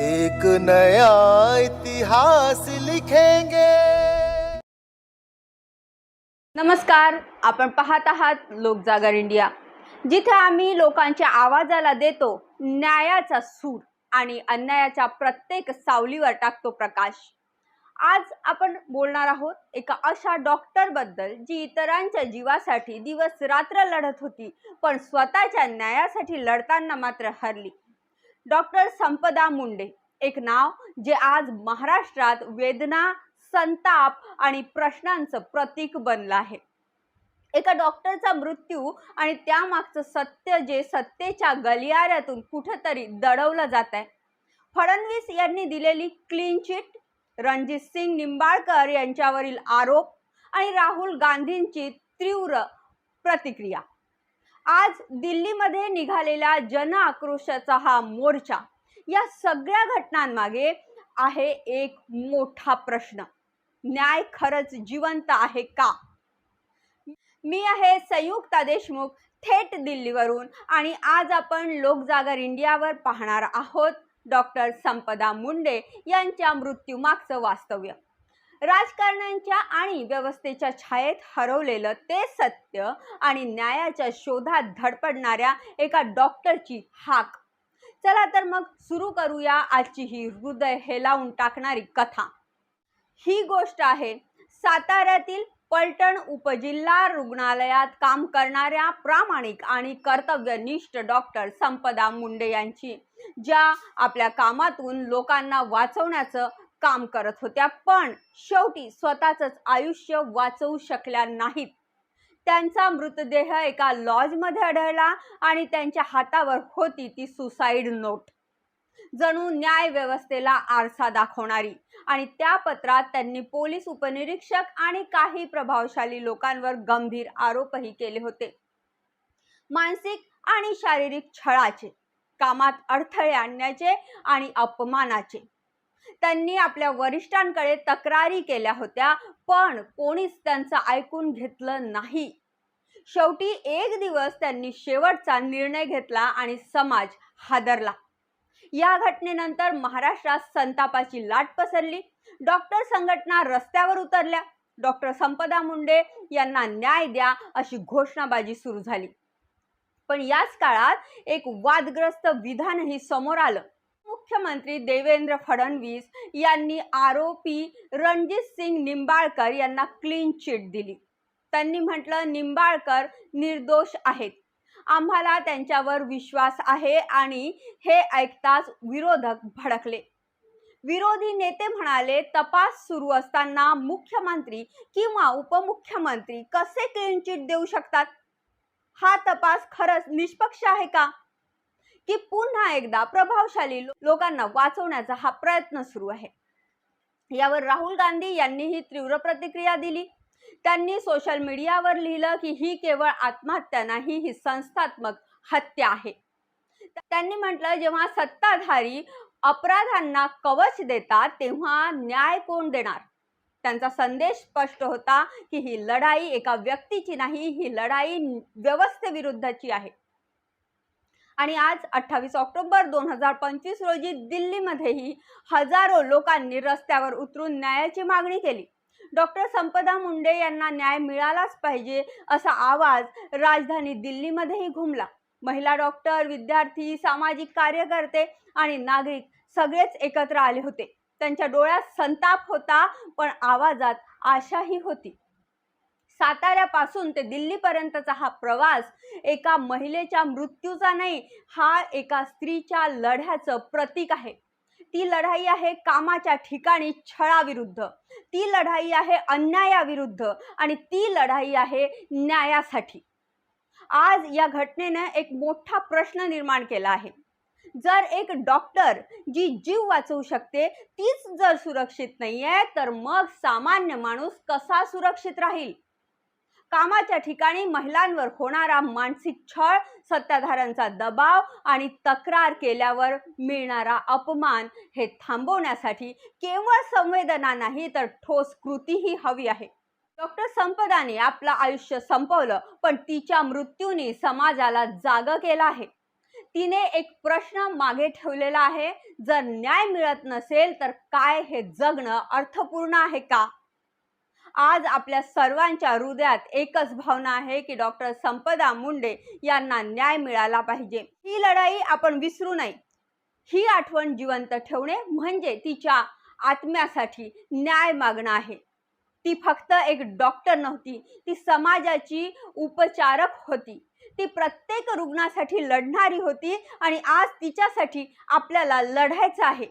एक नया इतिहास लिखेंगे। नमस्कार आपण पाहत आहात लोकजागर इंडिया. जिथे आम्ही लोकांच्या आवाजाला देतो न्यायाचा सूर आणि अन्यायाच्या प्रत्येक सावलीवर टाकतो प्रकाश. आज आपण बोलणार आहोत एका अशा डॉक्टरबद्दल जी इतरांच्या जीवासाठी दिवस रात्र लढत होती पण स्वतःच्या न्यायासाठी लढताना मात्र हरली. डॉक्टर संपदा मुंडे. एक नाव जे आज महाराष्ट्रात वेदना संताप आणि प्रश्नांचं प्रतीक बनलं आहे. एका डॉक्टरचा मृत्यू आणि त्यामागचं सत्य जे सत्तेच्या गलियाऱ्यातून कुठंतरी दडवलं जात आहे फडणवीस यांनी दिलेली क्लीन चिट रणजित सिंग निंबाळकर यांच्यावरील आरोप आणि राहुल गांधींची तीव्र प्रतिक्रिया. आज दिल्लीमध्ये निघालेला जन आक्रोशाचा हा मोर्चा या सगळ्या घटनांमागे आहे एक मोठा प्रश्न. न्याय खरंच जिवंत आहे का? मी आहे संयुक्ता देशमुख थेट दिल्लीवरून आणि आज आपण लोकजागर इंडियावर पाहणार आहोत. डॉक्टर संपदा मुंडे यांच्या मृत्यूमागचं वास्तव्य. राजकारण्यांच्या आणि व्यवस्थेच्या छायेत हरवलेलं ते सत्य आणि न्यायाच्या शोधात धडपडणाऱ्या एका डॉक्टरची हाक. चला तर मग सुरू करूया आजची ही हृदय हेलावून टाकणारी कथा. ही गोष्ट आहे साताऱ्यातील पलटण उपजिल्हा रुग्णालयात काम करणाऱ्या प्रामाणिक आणि कर्तव्यनिष्ठ डॉक्टर संपदा मुंडे यांची ज्या आपल्या कामातून लोकांना वाचवण्याचं काम करत होत्या पण शेवटी स्वतःच आयुष्य वाचवू शकल्या नाहीत. त्यांचा मृतदेह एका लॉजमध्ये आढळला आणि त्यांच्या हातावर होती ती सुसाईड नोट. जणू न्याय व्यवस्थेला आरसा दाखवणारी आणि त्या पत्रात त्यांनी पोलीस उपनिरीक्षक आणि काही प्रभावशाली लोकांवर गंभीर आरोपही केले होते. मानसिक आणि शारीरिक छळाचे कामात अडथळे आणण्याचे आणि अपमानाचे त्यांनी आपल्या वरिष्ठांकडे तक्रारी केल्या होत्या पण कोणीच त्यांचं ऐकून घेतलं नाही. शेवटी एक दिवस त्यांनी शेवटचा निर्णय घेतला आणि समाज हादरला. या घटनेनंतर महाराष्ट्रात संतापाची लाट पसरली. डॉक्टर संघटना रस्त्यावर उतरल्या. डॉक्टर संपदा मुंडे यांना न्याय द्या अशी घोषणाबाजी सुरू झाली. पण याच काळात एक वादग्रस्त विधानही समोर आलं. मुख्यमंत्री देवेंद्र फडणवीस यांनी आरोपी रणजित सिंग निंबाळकर यांना क्लीन चिट दिली. त्यांनी म्हटलं निंबाळकर निर्दोष आहेत. आम्हाला त्यांच्यावर विश्वास आहे आणि हे ऐकताच विरोधक भडकले. विरोधी नेते म्हणाले तपास सुरू असताना मुख्यमंत्री किंवा उपमुख्यमंत्री कसे क्लीन चिट देऊ शकतात? हा तपास खरंच निष्पक्ष आहे का? की पुन्हा एकदा प्रभावशाली लोकांना वाचवण्याचा हा प्रयत्न सुरू आहे. यावर राहुल गांधी यांनीही तीव्र प्रतिक्रिया दिली. त्यांनी सोशल मीडियावर लिहिलं की ही केवळ आत्महत्या नाही ही संस्थात्मक हत्या आहे. त्यांनी म्हटलं जेव्हा सत्ताधारी अपराधांना कवच देतात तेव्हा न्याय कोण देणार? त्यांचा संदेश स्पष्ट होता की ही लढाई एका व्यक्तीची नाही ही लढाई व्यवस्थेविरुद्धची आहे. आणि आज अठ्ठावीस ऑक्टोबर दोन हजार पंचवीस रोजी दिल्लीमध्येही हजारो लोकांनी रस्त्यावर उतरून न्यायाची मागणी केली. डॉक्टर संपदा मुंडे यांना न्याय मिळालाच पाहिजे असा आवाज राजधानी दिल्लीमध्येही घुमला. महिला डॉक्टर विद्यार्थी सामाजिक कार्यकर्ते आणि नागरिक सगळेच एकत्र आले होते. त्यांच्या डोळ्यात संताप होता पण आवाजात आशाही होती. साताऱ्यापासून ते दिल्लीपर्यंतचा हा प्रवास एका महिलेच्या मृत्यूचा नाही हा एका स्त्रीच्या लढ्याचं प्रतीक आहे. ती लढाई आहे कामाच्या ठिकाणी छळाविरुद्ध. ती लढाई आहे अन्यायाविरुद्ध आणि ती लढाई आहे न्यायासाठी. आज या घटनेनं एक मोठा प्रश्न निर्माण केला आहे. जर एक डॉक्टर जी जीव वाचवू शकते तीच जर सुरक्षित नाही आहे तर मग सामान्य माणूस कसा सुरक्षित राहील? कामाच्या ठिकाणी महिलांवर होणारा मानसिक छळ सत्ताधाऱ्यांचा दबाव आणि तक्रार केल्यावर मिळणारा अपमान हे थांबवण्यासाठी केवळ संवेदना नाही तर ठोस कृतीही हवी आहे. डॉक्टर संपदाने आपलं आयुष्य संपवलं पण तिच्या मृत्यूने समाजाला जाग केलं आहे. तिने एक प्रश्न मागे ठेवलेला आहे जर न्याय मिळत नसेल तर काय हे जगणं अर्थपूर्ण आहे का? आज आपल्या सर्वांच्या हृदयात एकच भावना आहे की डॉक्टर संपदा मुंडे यांना न्याय मिळाला पाहिजे. ही लढाई आपण विसरू नये. ही आठवण जिवंत ठेवणे म्हणजे तिच्या आत्म्यासाठी न्याय मागणं आहे. ती फक्त एक डॉक्टर नव्हती ती समाजाची उपचारक होती. ती प्रत्येक रुग्णासाठी लढणारी होती आणि आज तिच्यासाठी आपल्याला लढायचं आहे.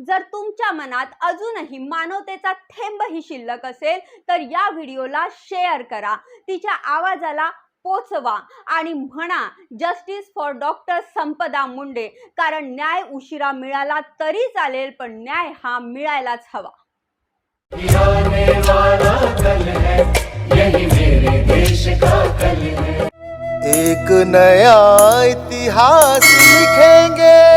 जर तुमच्या मनात अजूनही मानवतेचा थेंबही शिल्लक असेल तर या व्हिडिओला शेअर करा. तिच्या आवाजाला पोचवा आणि म्हणा justice for doctor Sampada Munde. कारण न्याय उशिरा मिळाला तरी चालेल पण न्याय हा मिळायलाच हवा. एक नया इतिहास लिखेंगे।